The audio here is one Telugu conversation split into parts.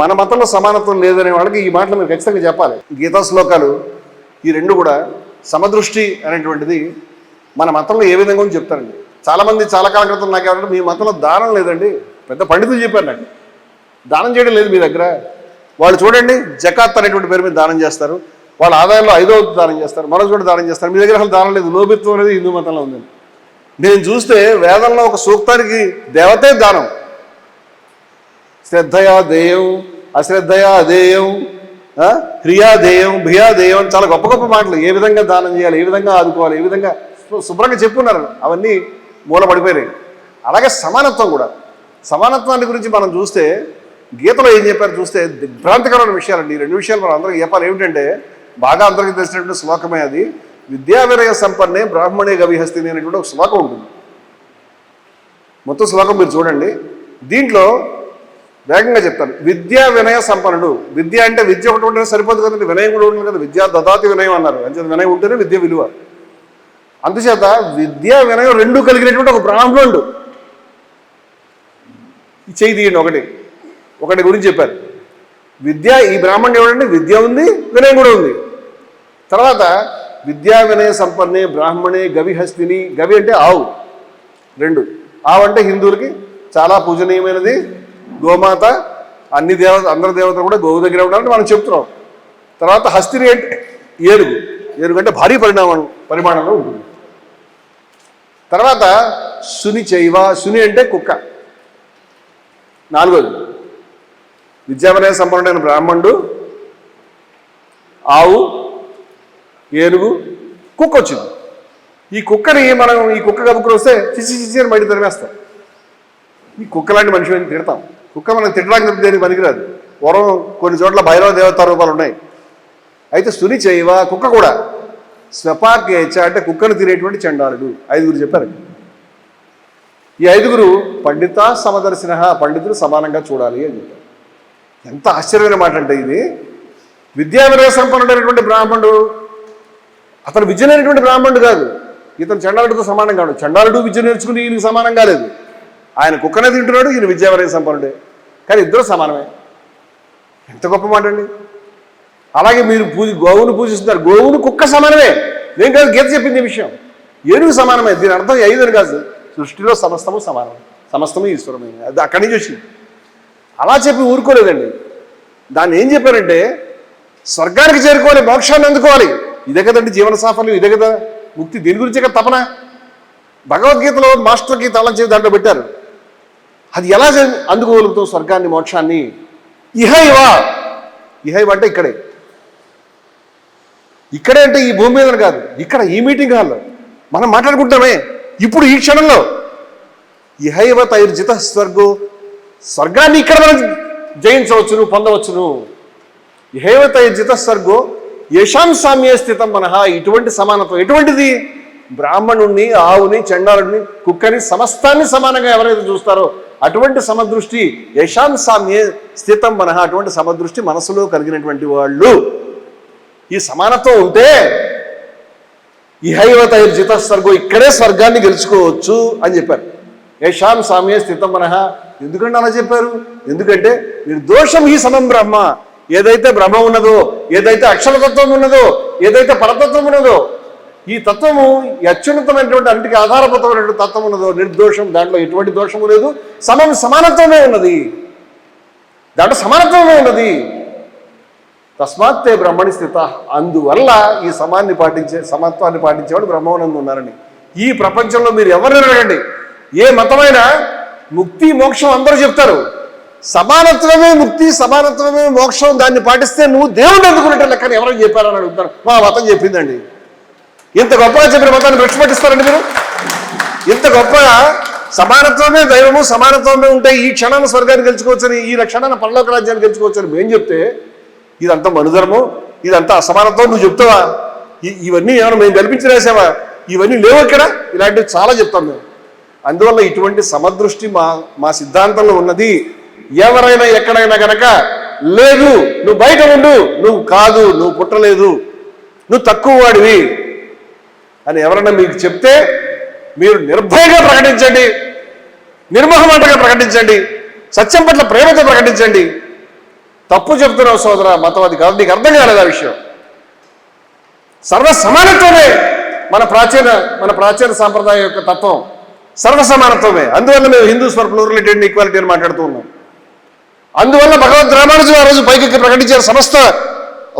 మన మతంలో సమానత్వం లేదనే వాళ్ళకి ఈ మాటలు మీరు ఖచ్చితంగా చెప్పాలి. గీతా శ్లోకాలు ఈ రెండు కూడా సమదృష్టి అనేటువంటిది మన మతంలో ఏ విధంగా ఉందో చెప్తారండి. చాలామంది చాలా కాలం క్రితం నాకు ఎవరంటే మీ మతంలో దానం లేదండి. పెద్ద పండితులు చెప్పారు నాకు. దానం చేయడం లేదు మీ దగ్గర. వాళ్ళు చూడండి జకాత్ అనేటువంటి పేరు మీద దానం చేస్తారు. వాళ్ళ ఆదాయంలో ఐదో దానం చేస్తారు. మరో చోట దానం చేస్తారు. మీ దగ్గర అసలు దానం లేదు. లోభిత్వం అనేది హిందూ మతంలో ఉంది. నేను చూస్తే వేదంలో ఒక సూక్తానికి దేవతే దానం. శ్రద్ధయా దేయం అశ్రద్ధయ అదేయం ఆ? దేయం దేయం అని చాలా గొప్ప గొప్ప మాటలు. ఏ విధంగా దానం చేయాలి ఏ విధంగా ఆదుకోవాలి ఏ విధంగా శుభ్రంగా చెప్పున్నారు అవన్నీ మూలపడిపోయినాయి అలాగే సమానత్వం కూడా. సమానత్వాన్ని గురించి మనం చూస్తే గీతలో ఏం చెప్పారు చూస్తే దిగ్భ్రాంతికరమైన విషయాలండి. ఈ రెండు విషయాలు మనం అందరికీ చెప్పాలి. ఏమిటంటే బాగా అందరికీ తెలిసినటువంటి శ్లోకమే అది. విద్యా వినయ సంపన్నే బ్రాహ్మణే గవిహస్తిని అనేటువంటి ఒక శ్లోకం ఉంటుంది. మొత్తం శ్లోకం మీరు చూడండి. దీంట్లో వేగంగా చెప్తాను. విద్యా వినయ సంపన్నుడు. విద్య అంటే విద్య ఒకటి ఉంటేనే సరిపోదు కదండి. వినయం కూడా ఉంటుంది కదా. విద్యా దదాతి వినయం అన్నారు. అంచేత వినయం ఉంటేనే విద్య విలువ. అందుచేత విద్యా వినయం రెండు కలిగినటువంటి ఒక బ్రాహ్మణుడు ఈ చేయి తీయండి ఒకటి. ఒకటి గురించి చెప్పారు విద్య ఈ బ్రాహ్మణుడు ఎవడంటే విద్య ఉంది వినయం కూడా ఉంది. తర్వాత విద్యా వినయ సంపన్నే బ్రాహ్మణే గవిహస్తిని. గవి అంటే ఆవు. రెండు. ఆవు అంటే హిందువులకి చాలా పూజనీయమైనది. గోమాత అన్ని దేవత అందరి దేవతలు కూడా గోవు దగ్గర ఉండాలని మనం చెప్తున్నాం. తర్వాత హస్తిని అంటే ఏనుగు ఏనుగు అంటే భారీ పరిణామం పరిమాణంలో ఉంటుంది. తర్వాత సుని చైవ సుని అంటే కుక్క. నాలుగోది. విద్యావినయ సంపన్నుడైన బ్రాహ్మణుడు ఆవు ఏనుగు కుక్క వచ్చింది. ఈ కుక్కని మనం ఈ కుక్క కబుక్కుని వస్తే చిచి చిచి అని బయట తరిమేస్తాం. ఈ కుక్క లాంటి మనిషి తిడతాం. కుక్క మనం తిట్టడానికి తప్పితే దేనికి పనికిరాదు. పూర్వం కొన్ని చోట్ల భైరవ దేవతా రూపాలు ఉన్నాయి. అయితే సుని చేయవా? కుక్క కూడా. స్వపాకేచ అంటే కుక్కను తినేటువంటి చండాలుడు. ఐదుగురు చెప్పారు. ఈ ఐదుగురు పండిత సమదర్శిన పండితులు సమానంగా చూడాలి అని చెప్పారు. ఎంత ఆశ్చర్యమైన మాట అంటే ఇది. విద్యా వినయ సంపన్నుడైనటువంటి బ్రాహ్మణుడు. అతను విద్య లేనటువంటి బ్రాహ్మణుడు కాదు. ఇతను చండాలుడితో సమానం కాడు చండాలుడు విద్య నేర్చుకుని ఈయనకి సమానం కాలేదు ఆయన కుక్కనే తింటున్నాడు ఈయన విద్యావరయ సంపన్నుడే. కానీ ఇద్దరు సమానమే. ఎంత గొప్ప మాట అండి. అలాగే మీరు పూజ గోవును పూజిస్తున్నారు. గోవును కుక్క సమానమే. నేను కాదు గీత చెప్పింది విషయం. ఏనుగు సమానమే. దీని అర్థం ఐదని కాదు. సృష్టిలో సమస్తము సమానమే సమస్తము ఈశ్వరమైన అది అక్కడి నుంచి వచ్చింది. అలా చెప్పి ఊరుకోలేదండి. దాన్ని ఏం చెప్పారంటే స్వర్గానికి చేరుకోవాలి మోక్షాన్ని అందుకోవాలి. ఇదే కదండి జీవన సాఫల్యం ఇదే కదా. ముక్తి దీని గురించే కదా తపన? భగవద్గీతలో మాస్టర్ గీత అలా చేసి దాంట్లో పెట్టారు. అది ఎలా అందుకోగలుగుతాం స్వర్గాన్ని మోక్షాన్ని? ఇహైవా. ఇహైవ అంటే ఇక్కడే. ఇక్కడే అంటే ఈ భూమి మీద కాదు. ఇక్కడ ఈ మీటింగ్ హాల్లో. మనం మాట్లాడుకుంటామే ఇప్పుడు ఈ క్షణంలో. ఇహైవ తైర్జిత స్వర్గో. స్వర్గాన్ని ఇక్కడ మనం జయించవచ్చును పొందవచ్చును. ఇహైవ తైర్జిత స్వర్గో. యశాం సామ్య స్థితం మనహ. ఇటువంటి సమానత్వం ఎటువంటిది? బ్రాహ్మణుణ్ణి ఆవుని చండాలుడిని కుక్కని సమస్తాన్ని సమానంగా ఎవరైతే చూస్తారో అటువంటి సమదృష్టి యశాన్ సామ్యే స్థితం మనహ అటువంటి సమదృష్టి మనసులో కలిగినటువంటి వాళ్ళు. ఈ సమానత్వం ఉంటే ఇహైవ తైర్జిత స్వర్గం ఇక్కడే స్వర్గాన్ని గెలుచుకోవచ్చు అని చెప్పారు. యశాం సామ్యే స్థితం మనహ ఎందుకంటే అలా చెప్పారు? ఎందుకంటే నిర్దోషం ఈ సమం బ్రహ్మ. ఏదైతే బ్రహ్మ ఉన్నదో ఏదైతే అక్షరతత్వం ఉన్నదో ఏదైతే పరతత్వం ఉన్నదో ఈ తత్వము అత్యున్నతమైనటువంటి అంటికి ఆధారభూతమైనటువంటి తత్వం ఉన్నదో నిర్దోషం దాంట్లో ఎటువంటి దోషము లేదు. సమం సమానత్వమే ఉన్నది. దాంట్లో సమానత్వమే ఉన్నది. తస్మాత్తే బ్రహ్మణి స్థిత. అందువల్ల ఈ సమాన్ని పాటించే సమత్వాన్ని పాటించేవాడు బ్రహ్మవనందు ఉన్నారని. ఈ ప్రపంచంలో మీరు ఎవరిని అడగండి? ఏ మతమైనా ముక్తి మోక్షం అందరూ చెప్తారు. సమానత్వమే ముక్తి సమానత్వమే మోక్షం దాన్ని పాటిస్తే నువ్వు దేవుడు అందుకున్నట్టు లెక్కని ఎవరైనా చెప్పారని అడుగుతారు మా మతం చెప్పిందండి. ఇంత గొప్పగా చెప్పిన మతాన్ని విక్షపట్టిస్తారండి మీరు? ఇంత గొప్పగా సమానత్వమే దైవము సమానత్వమే ఉంటే ఈ క్షణాన స్వర్గాన్ని గెలుచుకోవచ్చని ఈ క్షణాన పరలోక రాజ్యాన్ని గెలుచుకోవచ్చని మేము చెప్తే ఇదంతా మనుధర్మం ఇదంతా అసమానత్వం నువ్వు చెప్తావా? ఇవన్నీ ఏమైనా మేము కల్పించి రాసావా? ఇవన్నీ లేవు ఇక్కడ. ఇలాంటివి చాలా చెప్తాం మేము. అందువల్ల ఇటువంటి సమదృష్టి మా మా సిద్ధాంతంలో ఉన్నది ఎవరైనా ఎక్కడైనా గనక లేదు నువ్వు బయట ఉండు నువ్వు కాదు నువ్వు పుట్టలేదు నువ్వు తక్కువ వాడివి అని ఎవరైనా మీకు చెప్తే మీరు నిర్భయంగా ప్రకటించండి నిర్మోహమాటగా ప్రకటించండి సత్యం పట్ల ప్రేమతో ప్రకటించండి. తప్పు చెప్తున్నావు సోదర మతవాది కాదు నీకు అర్థం కాలేదు ఆ విషయం. సర్వ సమానత్వమే మన ప్రాచీన మన ప్రాచీన సాంప్రదాయం యొక్క తత్వం. సర్వ సమానత్వమే అందువల్ల మేము Hindus for plurality and equality అని మాట్లాడుతూ ఉన్నాం. అందువల్ల భగవద్ రామానుజు ఆ రోజు పైకి ప్రకటించిన సమస్త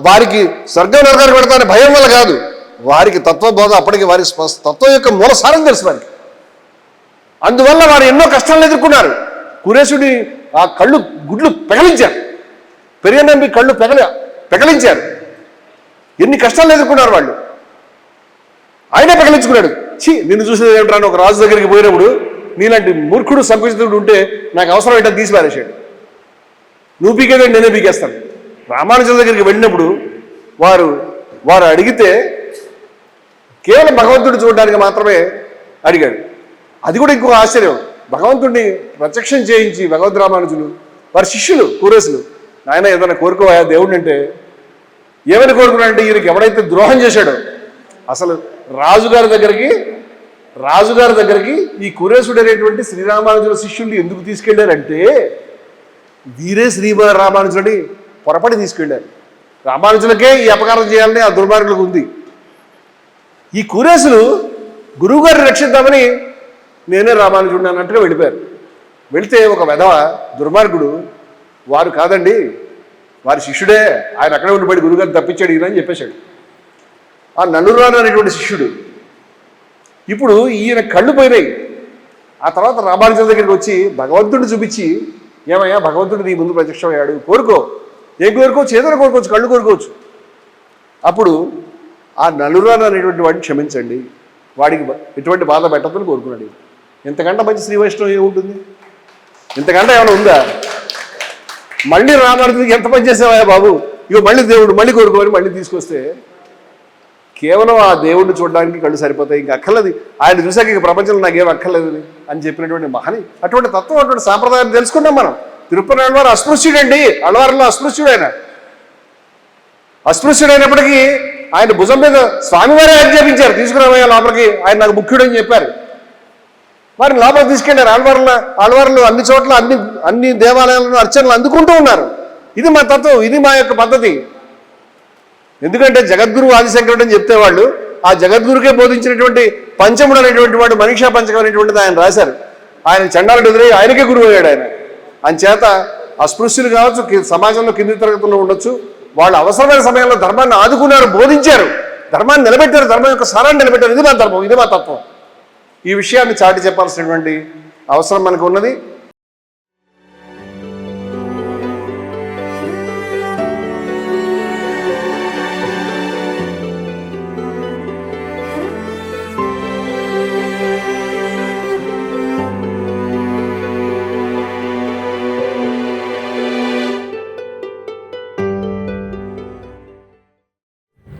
వారికి స్వర్గం నరకానికి పెడతానే భయం వల్ల కాదు. వారికి తత్వబోధ అప్పటికి వారి తత్వం యొక్క మూలసారం తెలుసు వారికి. అందువల్ల వారు ఎన్నో కష్టాలను ఎదుర్కొన్నారు. కురేశుడి ఆ కళ్ళు గుడ్లు పెగలించారు. పెరిగనంబి కళ్ళు పెగల పెగలించారు. ఎన్ని కష్టాలు ఎదుర్కొన్నారు వాళ్ళు? ఆయనే పెగలించుకున్నాడు. ఛీ నిన్ను చూసేది ఏమిట్రా ఒక రాజు దగ్గరికి పోయినప్పుడు నీలాంటి మూర్ఖుడు సంకుచితుడు ఉంటే నాకు అవసరం ఏంటో తీసి పారేసాడు నువ్వు పీకేదండి నేనే పీకేస్తాను. రామానుజుల దగ్గరికి వెళ్ళినప్పుడు వారు వారు అడిగితే కేవలం భగవంతుడిని చూడడానికి మాత్రమే అడిగాడు. అది కూడా ఇంకొక ఆశ్చర్యం. భగవంతుడిని ప్రత్యక్షం చేయించి భగవద్ రామానుజులు వారి శిష్యులు కూరసులు ఆయన ఏదైనా కోరుకోవా దేవుడిని అంటే ఏమని కోరుకున్నాడంటే ఈయనకి ఎవడైతే ద్రోహం చేశాడో? అసలు రాజుగారి దగ్గరికి రాజుగారి దగ్గరికి ఈ కురేశుడు అనేటువంటి శ్రీరామానుజుల శిష్యుల్ని ఎందుకు తీసుకెళ్ళారంటే వీరే శ్రీ రామానుజులని పొరపడి తీసుకెళ్ళారు. రామానుజులకే ఈ అపకారం చేయాలని ఆ దుర్మార్గులకు ఉంది. ఈ కురేసులు గురువుగారు రక్షిద్దామని నేనే రామానుజుడిని అన్నట్టుగా వెళ్ళిపోయారు. వెళితే ఒక వెధవ దుర్మార్గుడు వారు కాదండి వారి శిష్యుడే ఆయన అక్కడే ఉండిపోయి గురుగారిని తప్పించాడు ఈయన అని చెప్పేశాడు. ఆ నన్నురాను అనేటువంటి శిష్యుడు ఇప్పుడు ఈయన కళ్ళు పోయినాయి. ఆ తర్వాత రామానుజుల దగ్గరికి వచ్చి భగవంతుడిని చూపించి ఏమయ్యా భగవంతుడు నీ ముందు ప్రత్యక్షమయ్యాడు కోరుకో. ఏం కోరుకోవచ్చు? ఏదైనా కోరుకోవచ్చు కళ్ళు కోరుకోవచ్చు. అప్పుడు ఆ నలురాన్ అనేటువంటి వాడిని క్షమించండి. వాడికి ఎటువంటి బాధ పెట్టద్దని కోరుకున్నాడు ఇంతకంటే మంచి శ్రీ వైష్ణవం ఏముంటుంది? ఇంతకంటే ఏమైనా ఉందా? మళ్ళీ రామానుజుడికి ఎంత పని చేసావా బాబు? ఇగో మళ్ళీ దేవుడు మళ్ళీ కోరుకోని మళ్ళీ తీసుకొస్తే కేవలం ఆ దేవుడిని చూడడానికి కళ్ళు సరిపోతాయి ఇంకా అక్కర్లేదు. ఆయన చూసాక ఇక ప్రపంచంలో నాకేం అక్కర్లేదు అని చెప్పినటువంటి మహని అటువంటి తత్వం అటువంటి సాంప్రదాయం తెలుసుకున్నాం మనం. తిరుపతి అల్వారు అస్పృశ్యుడండి. అల్వారిలో అస్పృశ్యుడు ఆయన అస్పృశ్యుడైనప్పటికీ ఆయన భుజం మీద స్వామివారే ఆజ్ఞాపించారు. తీసుకురామయ్యా లోపలికి. ఆయన నాకు ముఖ్యుడు అని చెప్పారు. మరి లోపలికి తీసుకెళ్ళారు ఆళ్వార్ల ఆళ్వార్లు అన్ని చోట్ల అన్ని అన్ని దేవాలయాలను అర్చనలు అందుకుంటూ ఉన్నారు. ఇది మా తత్వం. ఇది మా యొక్క పద్ధతి. ఎందుకంటే జగద్గురు ఆదిశంకరుడు అని చెప్తే వాళ్ళు ఆ జగద్గురుకే బోధించినటువంటి పంచముడు అనేటువంటి వాడు మనీషా పంచకం అనేటువంటిది ఆయన రాశారు. ఆయన చండాలుడు ఎదురై ఆయనకే గురువు అయ్యాడు ఆయన. అంచేత అస్పృశ్యులు కావచ్చు సమాజంలో కింది తరగతుల్లో ఉండొచ్చు వాళ్ళు అవసరమైన సమయంలో ధర్మాన్ని ఆదుకున్నారు బోధించారు. ధర్మాన్ని నిలబెట్టారు ధర్మం యొక్క సారాన్ని నిలబెట్టారు. ఇది మా ధర్మం ఇది మా తత్వం. ఈ విషయాన్ని చాటి చెప్పాల్సినటువంటి అవసరం మనకు ఉన్నది.